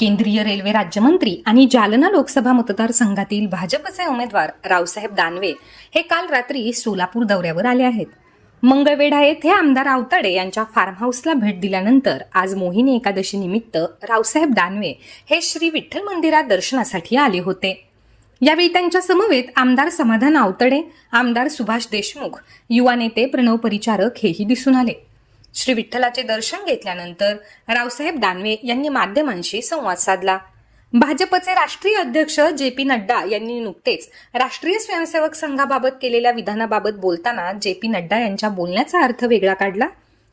केंद्रीय रेल्वे राज्यमंत्री आणि जालना लोकसभा मतदारसंघातील भाजपचे उमेदवार रावसाहेब दानवे हे काल रात्री सोलापूर दौऱ्यावर आले आहेत. मंगळवेढा येथे आमदार आवताडे यांच्या फार्म हाऊसला भेट दिल्यानंतर आज मोहिनी एकादशी निमित्त रावसाहेब दानवे हे श्री विठ्ठल मंदिरात दर्शनासाठी आले होते. यावेळी त्यांच्या समवेत आमदार समाधान आवतडे आमदार सुभाष देशमुख युवा नेते प्रणव परिचारक हेही दिसून आले. श्री विठ्ठलाचे दर्शन घेतल्यानंतर रावसाहेब दानवे यांनी माध्यमांशी संवाद साधला. भाजपचे राष्ट्रीय अध्यक्ष जे पी नड्डा यांनी नुकतेच राष्ट्रीय स्वयंसेवक संघाबाबत केलेल्या विधानाबाबत बोलताना जे पी नड्डा यांच्या बोलण्याचा अर्थ वेगळा काढला.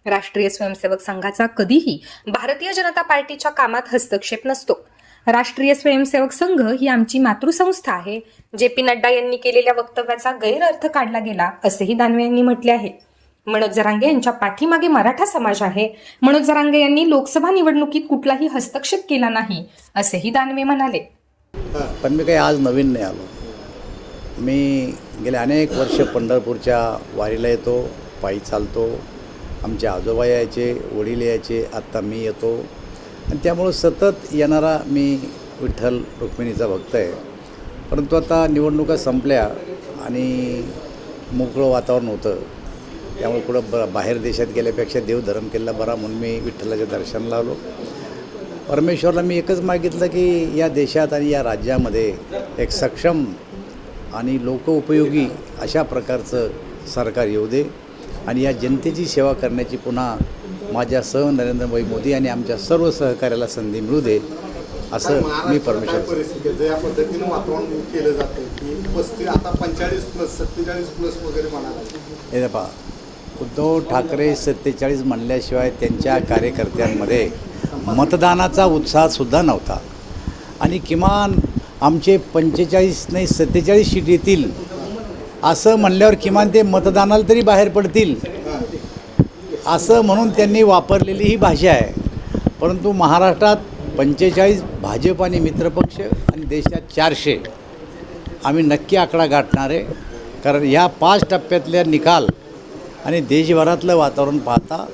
राष्ट्रीय स्वयंसेवक संघाचा कधीही भारतीय जनता पार्टीच्या कामात हस्तक्षेप नसतो. राष्ट्रीय स्वयंसेवक संघ ही आमची मातृसंस्था आहे. जे पी नड्डा यांनी केलेल्या वक्तव्याचा गैरअर्थ काढला गेला असेही दानवे यांनी म्हटले आहे. मनोज जरांगे यांच्या पाठीमागे मराठा समाज आहे. मनोज जरांगे यांनी लोकसभा निवडणुकीत कुठलाही हस्तक्षेप केला नाही असेही दानवे म्हणाले. पण मी काही आज नवीन नाही आलो. मी गेले अनेक वर्ष पंढरपूरच्या वारीला येतो पायी चालतो. आमचे आजोबा यायचे वडील यायचे आत्ता मी येतो. आणि त्यामुळं सतत येणारा मी विठ्ठल रुक्मिणीचा भक्त आहे. परंतु आता निवडणुका संपल्या आणि मोकळं वातावरण होतं. त्यामुळे कुठं ब बाहेर देशात गेल्यापेक्षा देवधर्म केला बरा म्हणून मी विठ्ठलाच्या दर्शनाला आलो. परमेश्वरला मी एकच मागितलं की या देशात आणि या राज्यामध्ये एक सक्षम आणि लोकउपयोगी अशा प्रकारचं सरकार येऊ दे आणि या जनतेची सेवा करण्याची पुन्हा माझ्यासह नरेंद्रभाई मोदी आणि आमच्या सर्व सहकार्याला संधी मिळू दे असं मी परमेश्वर परिस्थिती आहे ज्या पद्धतीनं वातावरण केलं जातं की पस्तीस आता पंचेचाळीस प्लस सत्तेचाळीस प्लस वगैरे म्हणाला हे पहा उद्धव ठाकरे सत्तेचाळीस म्हणल्याशिवाय त्यांच्या कार्यकर्त्यांमध्ये मतदानाचा उत्साहसुद्धा नव्हता. आणि किमान आमचे पंचेचाळीस नाही सत्तेचाळीस सीट येतील असं म्हणल्यावर किमान ते मतदानाला तरी बाहेर पडतील. असं म्हणून त्यांनी वापरलेली ही भाषा आहे. परंतु महाराष्ट्रात पंचेचाळीस भाजप आणि मित्रपक्ष आणि देशात चारशे. आम्ही नक्की आकडा गाठणार आहे. कारण ह्या पाच टप्प्यातल्या निकाल आणि देशभरातलं वातावरण पाहता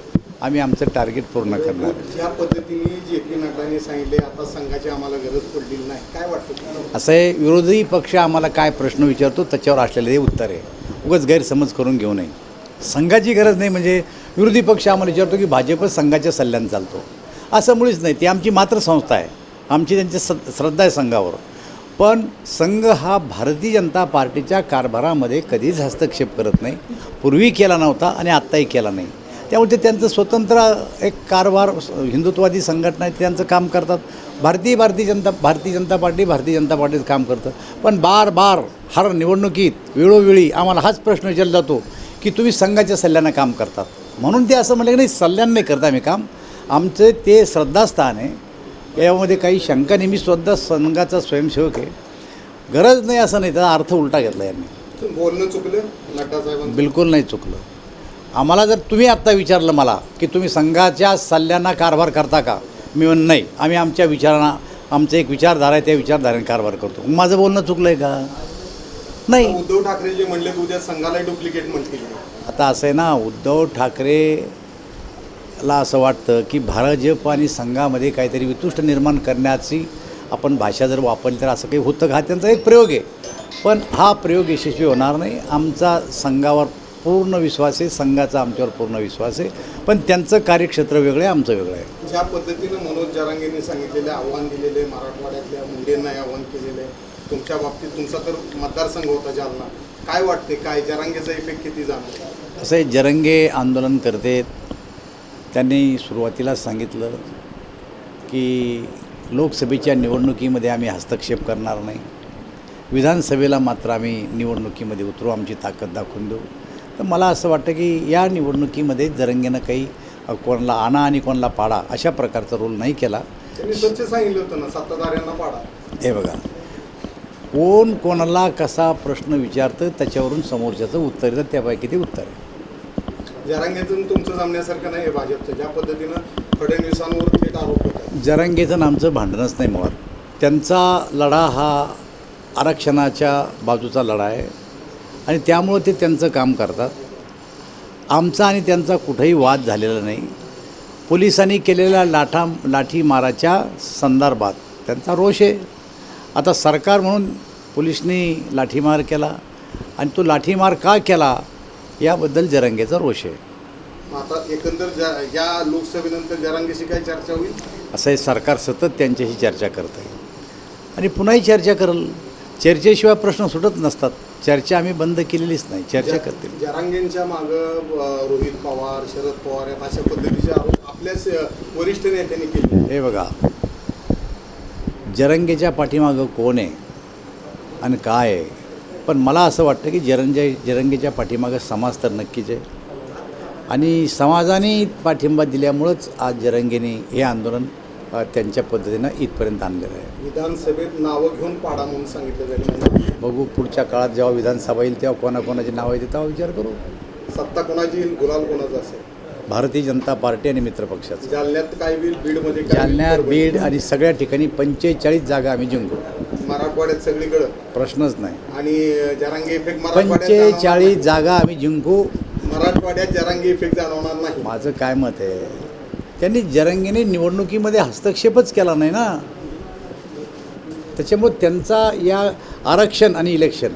आम्ही आमचं टार्गेट पूर्ण करणार. ज्या पद्धतीने जे पी नड्डाने सांगितले आता संघाची आम्हाला गरज पडलेली नाही. काय वाटतं? असं आहे विरोधी पक्ष आम्हाला काय प्रश्न विचारतो त्याच्यावर असलेलं हे उत्तर आहे. उगाच गैरसमज करून घेऊ नये. संघाची गरज नाही म्हणजे विरोधी पक्ष आम्हाला विचारतो की भाजप संघाच्या सल्ल्यानं चालतो. असं मुळीच नाही ती आमची मात्र संस्था आहे. आमची त्यांची स श्रद्धा आहे संघावर. पण संघ हा भारतीय जनता पार्टीच्या कारभारामध्ये कधीच हस्तक्षेप करत नाही. पूर्वी केला नव्हता आणि आत्ताही केला नाही. त्यामुळे ते त्यांचं स्वतंत्र एक कारभार हिंदुत्वादी संघटना आहे त्यांचं काम करतात. भारतीय भारतीय जनता भारतीय जनता पार्टी भारतीय जनता पार्टीचं काम करतं. पण बार बार हर निवडणुकीत वेळोवेळी आम्हाला हाच प्रश्न विचारला जातो की तुम्ही संघाच्या सल्ल्यानं काम करतात. म्हणून ते असं म्हणलं की नाही सल्ल्यानं नाही करता आम्ही काम. आमचं ते श्रद्धास्थान आहे. यामध्ये काही शंका नाही. मी स्वतः संघाचा स्वयंसेवक आहे. गरज नाही असं नाही. त्याचा अर्थ उलटा घेतला यांनी. बोलणं चुकलं? बिलकुल नाही चुकलं. आम्हाला जर तुम्ही आत्ता विचारलं मला की तुम्ही संघाच्या सल्ल्यांना कारभार करता का? मी म्हणून नाही. आम्ही आमच्या विचारांना आमचं एक विचारधारा आहे त्या विचारधारेने कारभार करतो. माझं बोलणं चुकलं आहे का? नाही. उद्धव ठाकरे जे म्हणले उद्या संघाला डुप्लिकेट म्हणतील. आता असं आहे ना उद्धव ठाकरेला असं वाटतं की भाजप आणि संघामध्ये काहीतरी वितुष्ट निर्माण करण्याची आपण भाषा जर वापरली तर असं काही होतं का? हा त्यांचा एक प्रयोग आहे. पण हा प्रयोग यशस्वी होणार नाही. आमचा संघावर पूर्ण विश्वास आहे. संघाचा आमच्यावर पूर्ण विश्वास आहे. पण त्यांचं कार्यक्षेत्र वेगळं आहे आमचं वेगळं आहे. ज्या पद्धतीनं मनोज जरांगेंनी सांगितलेले आव्हान दिलेले मराठवाड्यातल्या मुंडेंना आव्हान केलेलं आहे तुमच्या बाबतीत तुमचा तर मतदारसंघ होता जालना. काय वाटते काय जरांगेचा इफेक्ट किती जाणार असं हे जरंगे आंदोलन करते त्यांनी सुरुवातीलाच सांगितलं की लोकसभेच्या निवडणुकीमध्ये आम्ही हस्तक्षेप करणार नाही. विधानसभेला मात्र आम्ही निवडणुकीमध्ये उतरू आमची ताकद दाखवून देऊ. तर मला असं वाटतं की या निवडणुकीमध्ये जरंगेनं काही कोणाला आणा आणि कोणाला पाडा अशा प्रकारचा रोल नाही केला. सांगितलं होतं ना सत्ताधाऱ्यांना पाडा. हे बघा कोण कोणाला कसा प्रश्न विचारतं त्याच्यावरून समोरच्याचं उत्तर येतं त्यापैकी ते उत्तर आहे. जरांगेतून तुमचं जमण्यासारखं नाही आहे भाजपचं. ज्या पद्धतीनं फडणवीसांवर थेट आरोप होत जरांगेचं आमचं भांडणच नाही मुळात. त्यांचा लढा हा आरक्षणाच्या बाजूचा लढा आहे. आणि त्यामुळं ते त्यांचं काम करतात. आमचा आणि त्यांचा कुठंही वाद झालेला नाही. पोलिसांनी केलेल्या लाठा लाठीमाराच्या संदर्भात त्यांचा रोष आहे. आता सरकार म्हणून पोलिसनी लाठीमार केला. आणि तो लाठीमार का केला? याबद्दल जरंगेचा रोष आहे. आता एकंदर ज्या या लोकसभेनंतर जरांगेशी काय चर्चा होईल? असं हे सरकार सतत त्यांच्याशी चर्चा करत आहे. आणि पुन्हाही चर्चा करल. चर्चेशिवाय प्रश्न सुटत नसतात. चर्चा आम्ही बंद केलेलीच नाही. चर्चा करतील. जरांगेंच्या मागं अ, रोहित पवार शरद पवार आहेत अशा पद्धतीचे आरोप आपल्याच अ, वरिष्ठ नेत्यांनी केले हे बघा. जरंगेच्या पाठीमागं कोण आहे? आणि काय आहे? पण मला असं वाटतं की जरंगे जरंगेच्या पाठीमागं समाज तर नक्कीच आहे. आणि समाजाने पाठिंबा दिल्यामुळंच आज जरंगेने हे आंदोलन त्यांच्या पद्धतीनं इथपर्यंत आणलेलं आहे. विधानसभेत नावं घेऊन पाडा म्हणून सांगितलं जाईल बघू पुढच्या काळात जेव्हा विधानसभा येईल तेव्हा कोणाकोणाची नावं येते तेव्हा विचार करू. सत्ता कोणाची येईल? गुलाल कोणाचा असेल? भारतीय जनता पार्टी आणि मित्रपक्षाचं जालन्यात काय होईल बीडमध्ये काय होईल? जालन्यात? बीड आणि सगळ्या ठिकाणी पंचेचाळीस जागा आम्ही जिंकू. मराठवाड्यात सगळीकडं. प्रश्नच नाही. आणि जरांगे इफेक्ट मराठवाड्यात जाणवणार पंचेचाळीस जागा आम्ही जिंकू. नाही. मराठवाड्यात जरांगे इफेक्ट जाणवणार नाही. माझं काय मत आहे त्यांनी जरंगीने निवडणुकीमध्ये हस्तक्षेपच केला नाही ना. त्याच्यामुळे त्यांचा या आरक्षण आणि इलेक्शन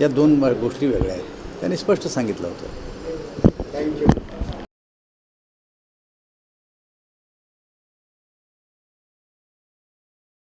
या दोन गोष्टी वेगळ्या आहेत. त्यांनी स्पष्ट सांगितलं होतं.